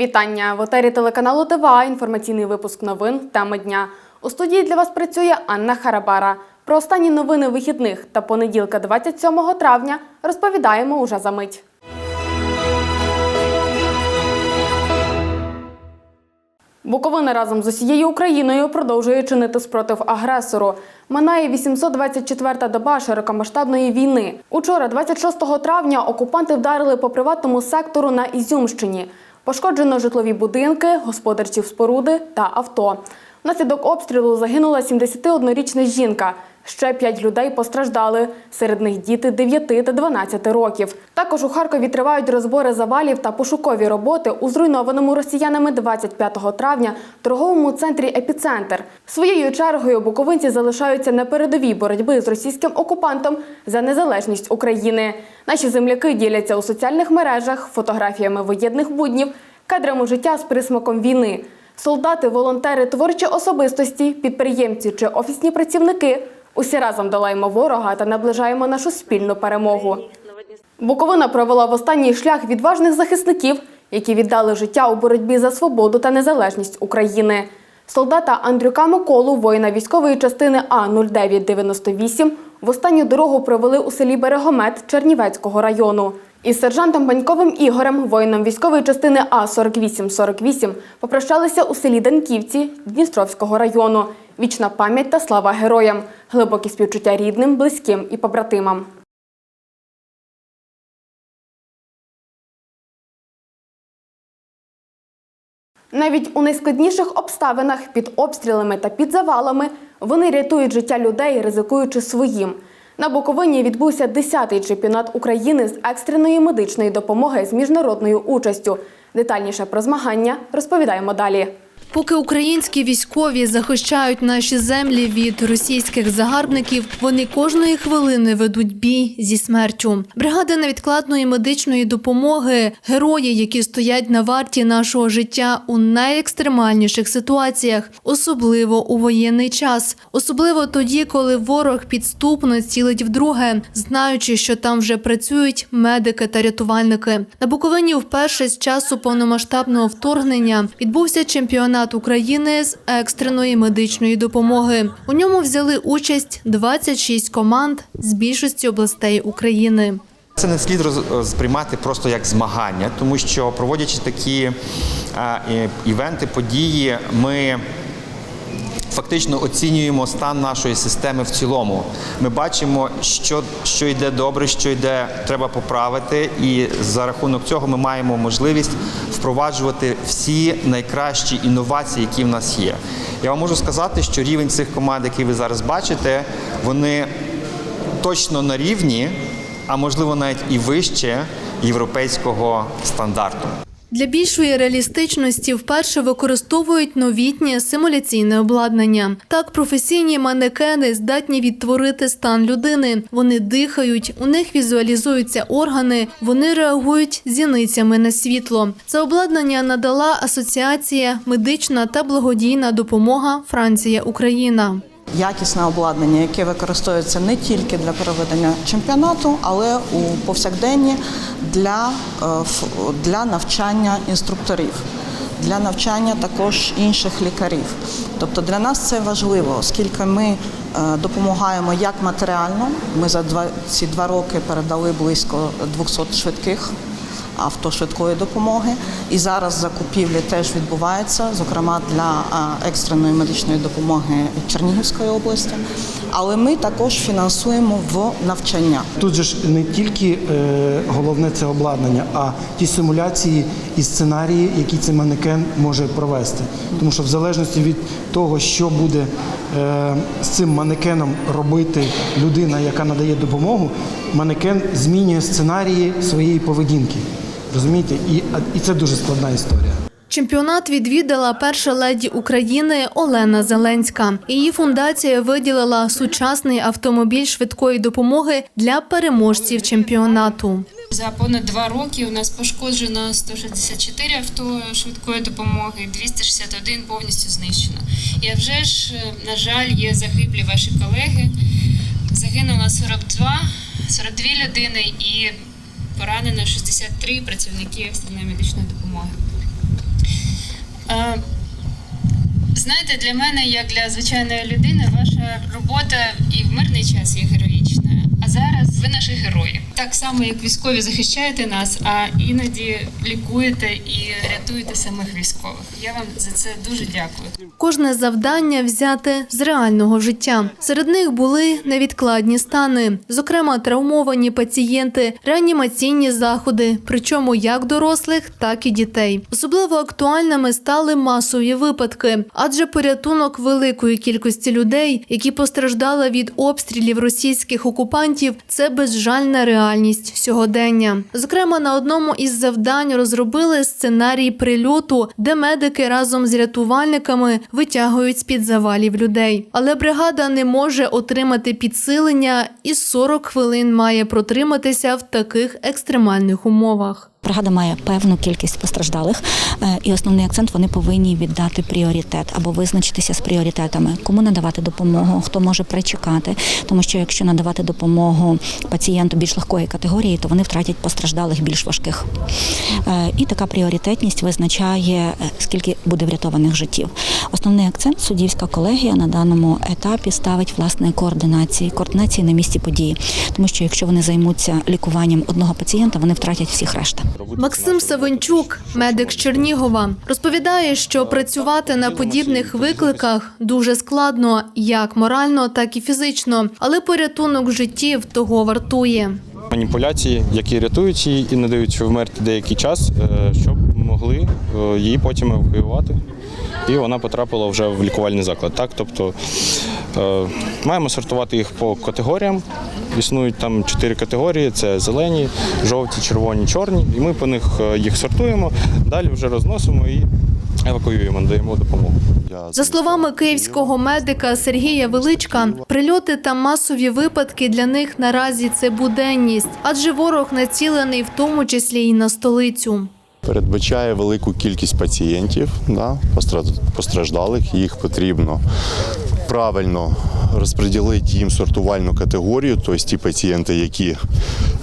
Вітання в етері телеканалу ТВА. Інформаційний випуск новин. Теми дня. У студії для вас працює Анна Харабара. Про останні новини вихідних та понеділка, 27 травня, розповідаємо уже за мить. Буковина разом з усією Україною продовжує чинити спротив агресору. Минає 824-та доба широкомасштабної війни. Учора, 26 травня, окупанти вдарили по приватному сектору на Ізюмщині. Пошкоджено житлові будинки, господарчі споруди та авто. Внаслідок обстрілу загинула 71-річна жінка. Ще п'ять людей постраждали. Серед них діти 9 та 12 років. Також у Харкові тривають розбори завалів та пошукові роботи у зруйнованому росіянами 25 травня торговому центрі Епіцентр. Своєю чергою буковинці залишаються на передовій боротьби з російським окупантом за незалежність України. Наші земляки діляться у соціальних мережах фотографіями воєнних буднів, кадрами життя з присмаком війни. Солдати, волонтери, творчі особистості, підприємці чи офісні працівники усі разом долаємо ворога та наближаємо нашу спільну перемогу. Буковина провела в останній шлях відважних захисників, які віддали життя у боротьбі за свободу та незалежність України. Солдата Андрюка Миколу, воїна військової частини А 0998, в останню дорогу провели у селі Берегомет Чернівецького району. Із сержантом Баньковим Ігорем, воїном військової частини А 4848, попрощалися у селі Данківці Дністровського району. Вічна пам'ять та слава героям, глибокі співчуття рідним, близьким і побратимам. Навіть у найскладніших обставинах під обстрілами та під завалами вони рятують життя людей, ризикуючи своїм. На Буковині відбувся 10-й чемпіонат України з екстреної медичної допомоги з міжнародною участю. Детальніше про змагання розповідаємо далі. Поки українські військові захищають наші землі від російських загарбників, вони кожної хвилини ведуть бій зі смертю. Бригади невідкладної медичної допомоги, герої, які стоять на варті нашого життя у найекстремальніших ситуаціях, особливо у воєнний час, особливо тоді, коли ворог підступно цілить вдруге, знаючи, що там вже працюють медики та рятувальники. На Буковині вперше з часу повномасштабного вторгнення відбувся чемпіонат України з екстреної медичної допомоги. У ньому взяли участь 26 команд з більшості областей України. Це не слід сприймати просто як змагання, тому що проводячи такі івенти, події, ми фактично оцінюємо стан нашої системи в цілому. Ми бачимо, що, що йде добре, що йде треба поправити, і за рахунок цього ми маємо можливість впроваджувати всі найкращі інновації, які в нас є. Я вам можу сказати, що рівень цих команд, які ви зараз бачите, вони точно на рівні, а можливо навіть і вище європейського стандарту. Для більшої реалістичності вперше використовують новітнє симуляційне обладнання. Так, професійні манекени здатні відтворити стан людини. Вони дихають, у них візуалізуються органи, вони реагують зіницями на світло. Це обладнання надала асоціація медична та благодійна допомога Франція Україна. Якісне обладнання, яке використовується не тільки для проведення чемпіонату, але у повсякденні для, е, для навчання інструкторів, для навчання також інших лікарів. Тобто для нас це важливо, оскільки ми е, допомагаємо як матеріально. Ми за два, ці два роки передали близько 200 швидких авто швидкої допомоги. І зараз закупівлі теж відбуваються, зокрема для екстреної медичної допомоги Чернігівської області. Але ми також фінансуємо в навчання. Тут же ж не тільки е, головне це обладнання, а ті симуляції і сценарії, які цей манекен може провести. Тому що в залежності від того, що буде е, з цим манекеном робити людина, яка надає допомогу, манекен змінює сценарії своєї поведінки. Розумієте? І, і це дуже складна історія. Чемпіонат відвідала перша леді України Олена Зеленська. Її фундація виділила сучасний автомобіль швидкої допомоги для переможців чемпіонату. За понад два роки у нас пошкоджено 164 авто швидкої допомоги, 261 повністю знищено. І вже ж, е, на жаль, є загиблі ваші колеги. Загинуло 42, 42 людини і поранено 63 працівники екстреної медичної допомоги. Е, знаєте, для мене, як для звичайної людини, ваша робота і в мирний час є героїчна. А зараз ви наші герої. Так само, як військові захищаєте нас, а іноді лікуєте і рятуєте самих військових. Я вам за це дуже дякую. Кожне завдання взяте з реального життя. Серед них були невідкладні стани, зокрема травмовані пацієнти, реанімаційні заходи, причому як дорослих, так і дітей. Особливо актуальними стали масові випадки, адже порятунок великої кількості людей, які постраждали від обстрілів російських окупантів, це безжальна реальність сьогодення. Зокрема, на одному із завдань розробили сценарій прильоту, де медики разом з рятувальниками витягують з під завалів людей. Але бригада не може отримати підсилення і 40 хвилин має протриматися в таких екстремальних умовах. Бригада має певну кількість постраждалих, е, і основний акцент вони повинні віддати пріоритет або визначитися з пріоритетами, кому надавати допомогу, хто може причекати. Тому що якщо надавати допомогу пацієнту більш легкої категорії, то вони втратять постраждалих більш важких. Е, І така пріоритетність визначає, е, скільки буде врятованих життів. Основний акцент суддівська колегія на даному етапі ставить власне координації, координації на місці події, тому що якщо вони займуться лікуванням одного пацієнта, вони втратять всіх решта. Максим Савенчук, медик з Чернігова, розповідає, що працювати на подібних викликах дуже складно, як морально, так і фізично, але порятунок життів того вартує. маніпуляції, які рятують її і не дають вмерти деякий час, е, щоб могли е, її потім евакуювати. І вона потрапила вже в лікувальний заклад. Так, тобто е, маємо сортувати їх по категоріям. Існують там чотири категорії: це зелені, жовті, червоні, чорні. І ми по них е, їх сортуємо, далі вже розносимо і евакуюємо, надаємо допомогу. За словами київського медика Сергія Величка, прильоти та масові випадки для них наразі це буденність, адже ворог націлений в тому числі і на столицю. Передбачає велику кількість пацієнтів, да, постраждалих. Їх потрібно правильно розподілити їм сортувальну категорію, тобто ті пацієнти, які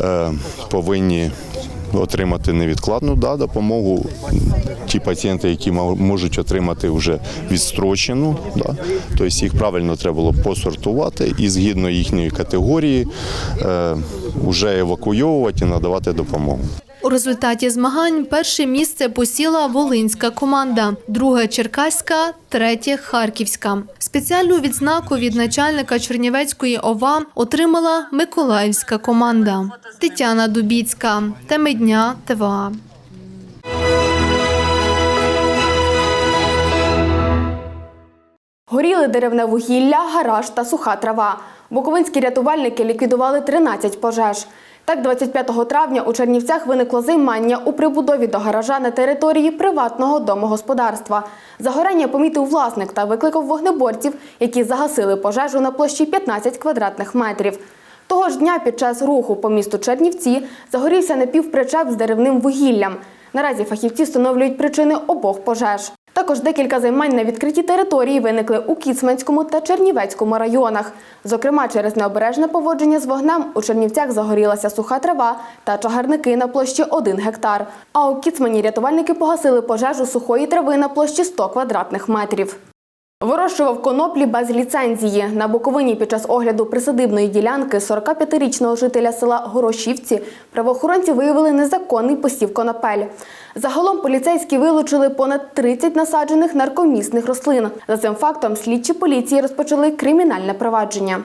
е, повинні отримати невідкладну да, допомогу, ті пацієнти, які можуть отримати вже відстрочену, да, тобто їх правильно треба було посортувати і згідно їхньої категорії е, вже евакуйовувати і надавати допомогу. Результаті змагань перше місце посіла волинська команда, друге черкаська, третє харківська. Спеціальну відзнаку від начальника Чернівецької ОВА отримала миколаївська команда. Тетяна Дубіцька, теми дня ТВА. Горіли деревне вугілля, гараж та суха трава. Буковинські рятувальники ліквідували 13 пожеж. Так, 25 травня у Чернівцях виникло займання у прибудові до гаража на території приватного домогосподарства. Загорання помітив власник та викликав вогнеборців, які загасили пожежу на площі 15 квадратних метрів. Того ж дня під час руху по місту Чернівці загорівся напівпричеп з деревним вугіллям. Наразі фахівці встановлюють причини обох пожеж. Також декілька займань на відкритій території виникли у Кіцманському та Чернівецькому районах. Зокрема, через необережне поводження з вогнем у Чернівцях загорілася суха трава та чагарники на площі 1 гектар. А у Кіцмані рятувальники погасили пожежу сухої трави на площі 100 квадратних метрів. Вирощував коноплі без ліцензії. На Буковині під час огляду присадибної ділянки 45-річного жителя села Горошівці правоохоронці виявили незаконний посів конопель. Загалом поліцейські вилучили понад 30 насаджених наркомісних рослин. За цим фактом слідчі поліції розпочали кримінальне провадження.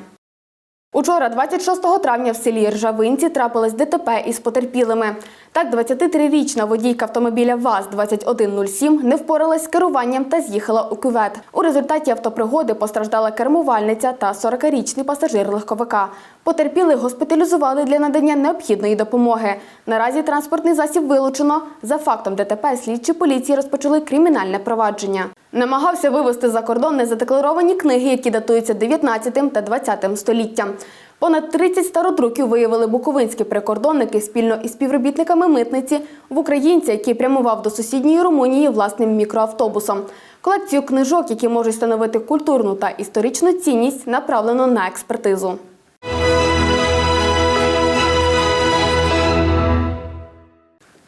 Учора, 26 травня, в селі Ржавинці трапилось ДТП із потерпілими. Так, 23-річна водійка автомобіля ВАЗ-2107 не впоралась з керуванням та з'їхала у кювет. У результаті автопригоди постраждала кермувальниця та 40-річний пасажир легковика. Потерпілих госпіталізували для надання необхідної допомоги. Наразі транспортний засіб вилучено. За фактом ДТП слідчі поліції розпочали кримінальне провадження. Намагався вивезти за кордон незадекларовані книги, які датуються 19 та 20 століттям. Понад 30 стародруків виявили буковинські прикордонники спільно із співробітниками митниці в українця, який прямував до сусідньої Румунії власним мікроавтобусом. Колекцію книжок, які можуть становити культурну та історичну цінність, направлено на експертизу.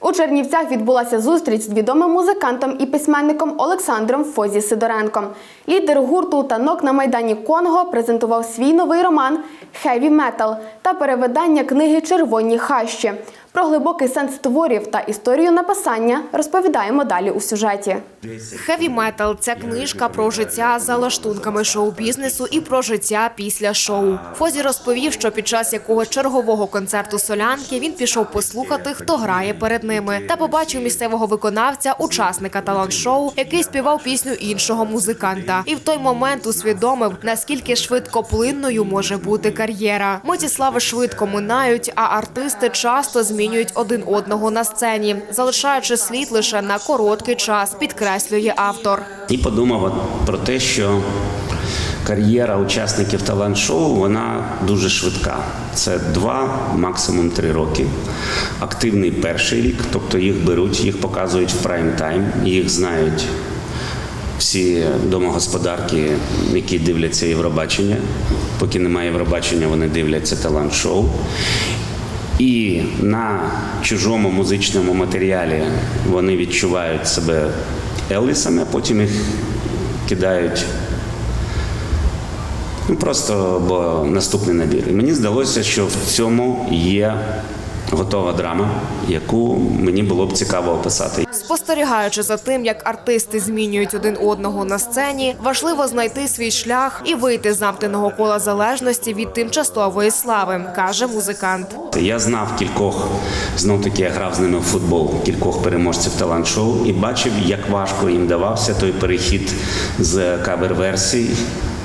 У Чернівцях відбулася зустріч з відомим музикантом і письменником Олександром Фозі Сидоренком. Лідер гурту танок на майдані Конго презентував свій новий роман Хеві Метал та перевидання книги Червоні хащі. Про глибокий сенс творів та історію написання розповідаємо далі у сюжеті. Хеві метал це книжка про життя за лаштунками шоу-бізнесу і про життя після шоу. Фозі розповів, що під час якого чергового концерту солянки він пішов послухати, хто грає перед ними, та побачив місцевого виконавця, учасника талант-шоу, який співав пісню іншого музиканта. І в той момент усвідомив, наскільки швидкоплинною може бути кар'єра. Миті слави швидко минають, а артисти часто змінюють один одного на сцені, залишаючи слід лише на короткий час, підкреслює автор. І подумав про те, що кар'єра учасників талант-шоу вона дуже швидка. Це два, максимум три роки. Активний перший рік, тобто їх беруть, їх показують в прайм-тайм, їх знають всі домогосподарки, які дивляться Євробачення. Поки немає Євробачення, вони дивляться талант-шоу. І на чужому музичному матеріалі вони відчувають себе Елвісами, а потім їх кидають ну, просто бо наступний набір. І мені здалося, що в цьому є готова драма, яку мені було б цікаво описати. Спостерігаючи за тим, як артисти змінюють один одного на сцені, важливо знайти свій шлях і вийти з замкненого кола залежності від тимчасової слави, каже музикант. Я знав кількох, знов таки я грав з ними в футбол, кількох переможців талант-шоу і бачив, як важко їм давався той перехід з кавер-версій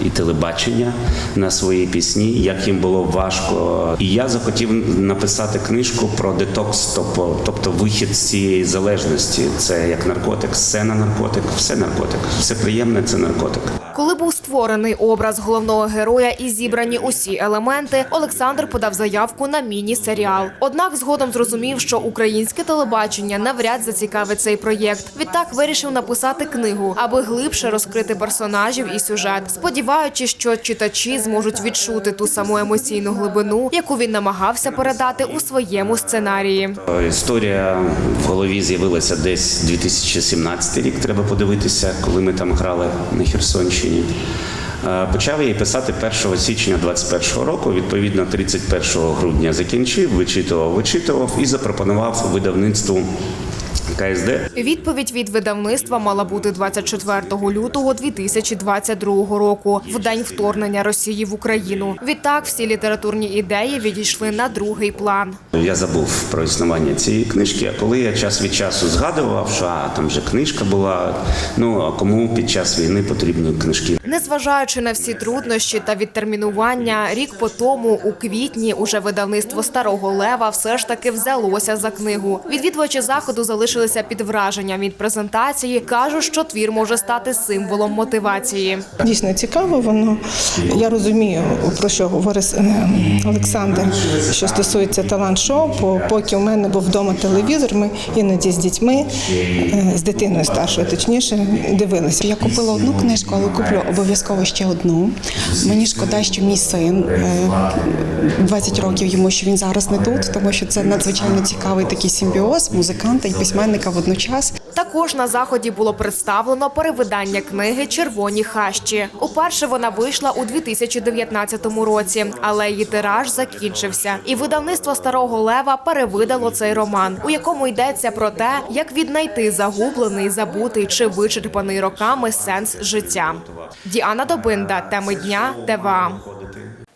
і телебачення на свої пісні, як їм було важко. І я захотів написати книжку про детокс, тобто, тобто вихід з цієї залежності. Це як наркотик, сцена наркотик, все наркотик, все приємне це наркотик. Коли був створений образ головного героя і зібрані усі елементи, Олександр подав заявку на міні-серіал. Однак згодом зрозумів, що українське телебачення навряд зацікавить цей проєкт. Відтак вирішив написати книгу, аби глибше розкрити персонажів і сюжет, сподіваючись, що читачі зможуть відчути ту саму емоційну глибину, яку він намагався передати у своєму сценарії. Е, Історія в голові з'явилася десь 2017 рік. Треба подивитися, коли ми там грали на Херсонщині. Е, Почав її писати 1 січня 2021 року. Відповідно, 31 грудня закінчив, вичитував, вичитував і запропонував видавництву КСД. Відповідь від видавництва мала бути 24 лютого 2022 року, в день вторгнення Росії в Україну. Відтак всі літературні ідеї відійшли на другий план. Я забув про існування цієї книжки. А коли я час від часу згадував, що а, там вже книжка була. Ну а кому під час війни потрібні книжки? Незважаючи на всі труднощі та відтермінування, рік по тому, у квітні, уже видавництво старого лева все ж таки взялося за книгу. Відвідувачі заходу залишилися під враженням від презентації. кажуть, що твір може стати символом мотивації. Дійсно цікаво, воно я розумію про що говорить е, Олександр, що стосується талант-шоу. Поки у мене був вдома телевізор, ми іноді з дітьми, е, з дитиною старшою, точніше, дивилися. Я купила одну книжку, але куплю обов'язково ще одну. Мені шкода, що мій син е, 20 років йому, що він зараз не тут, тому що це надзвичайно цікавий такий симбіоз музиканта і письменника водночас. Також на заході було представлено перевидання книги Червоні хащі. Уперше вона вийшла у 2019 році, але її тираж закінчився. І видавництво старого лева перевидало цей роман, у якому йдеться про те, як віднайти загублений, забутий чи вичерпаний роками сенс життя. Діана Добинда, теми дня, ТВА.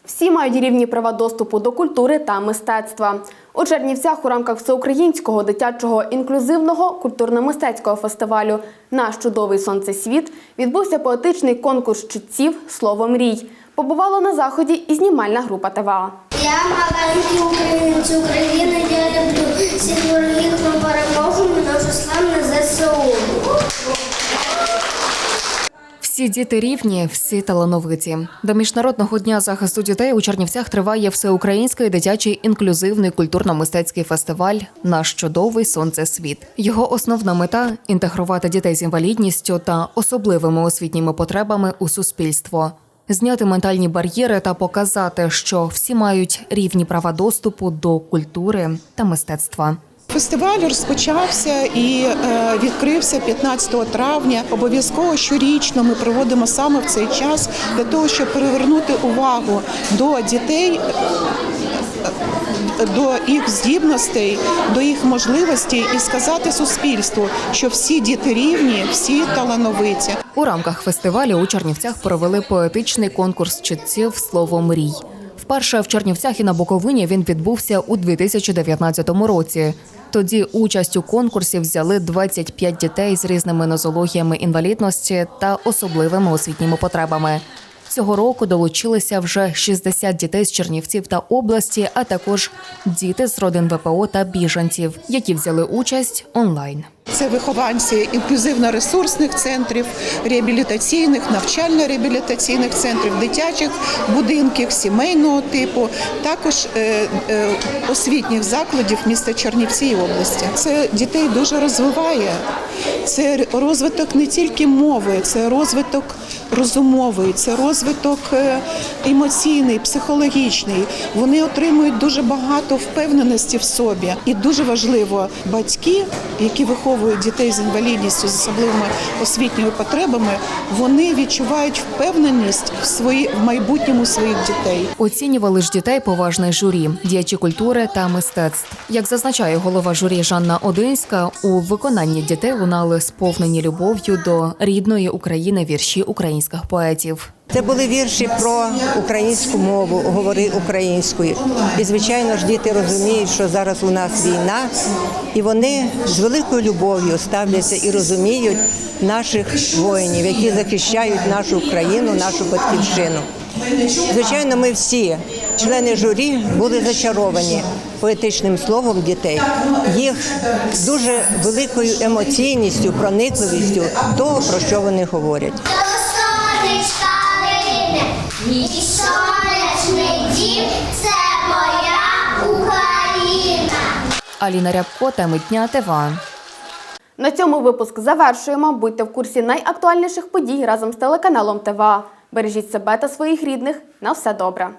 Всі мають рівні права доступу до культури та мистецтва. У Чернівцях у рамках всеукраїнського дитячого інклюзивного культурно-мистецького фестивалю Наш чудовий сонцесвіт відбувся поетичний конкурс читців Слово мрій. Побувала на заході і знімальна група ТВА. Я маленький українець України, я люблю всіх ворогів на перемогу, нашу славне ЗСУ. Всі діти рівні, всі талановиті. До міжнародного дня захисту дітей у Чернівцях триває всеукраїнський дитячий інклюзивний культурно-мистецький фестиваль Наш чудовий сонцесвіт. Його основна мета інтегрувати дітей з інвалідністю та особливими освітніми потребами у суспільство. Зняти ментальні бар'єри та показати, що всі мають рівні права доступу до культури та мистецтва. Фестиваль розпочався і е, відкрився 15 травня. Обов'язково щорічно ми проводимо саме в цей час для того, щоб привернути увагу до дітей. е, До їх здібностей, до їх можливостей і сказати суспільству, що всі діти рівні, всі талановиті. У рамках фестивалю у Чернівцях провели поетичний конкурс читців Слово мрій. Вперше в Чернівцях і на Буковині він відбувся у 2019 році. Тоді участь у конкурсі взяли 25 дітей з різними нозологіями інвалідності та особливими освітніми потребами. Цього року долучилися вже 60 дітей з Чернівців та області, а також діти з родин ВПО та біженців, які взяли участь онлайн. Це вихованці інклюзивно-ресурсних центрів, реабілітаційних, навчально-реабілітаційних центрів, дитячих будинків, сімейного типу, також е, е, освітніх закладів міста Чернівці і області. Це дітей дуже розвиває. Це розвиток не тільки мови, це розвиток розумовий, розвиток е, емоційний, психологічний. Вони отримують дуже багато впевненості в собі. І дуже важливо батьки, які виховують дітей з інвалідністю з особливими освітніми потребами, вони відчувають впевненість в свої в майбутньому своїх дітей. Оцінювали ж дітей поважне журі, діячі культури та мистецтв. Як зазначає голова журі Жанна Одинська, у виконанні дітей лунали сповнені любов'ю до рідної України вірші українських поетів. Це були вірші про українську мову, говори українською. І звичайно ж діти розуміють, що зараз у нас війна, і вони з великою любов'ю ставляться і розуміють наших воїнів, які захищають нашу країну, нашу батьківщину. Звичайно, ми всі, члени журі, були зачаровані поетичним словом дітей, їх дуже великою емоційністю, проникливістю того, про що вони говорять. Мій сонячний дім, це моя Україна. Аліна Рябко, теми дня ТВА. На цьому випуск завершуємо. Будьте в курсі найактуальніших подій разом з телеканалом ТВА. Бережіть себе та своїх рідних. На все добре.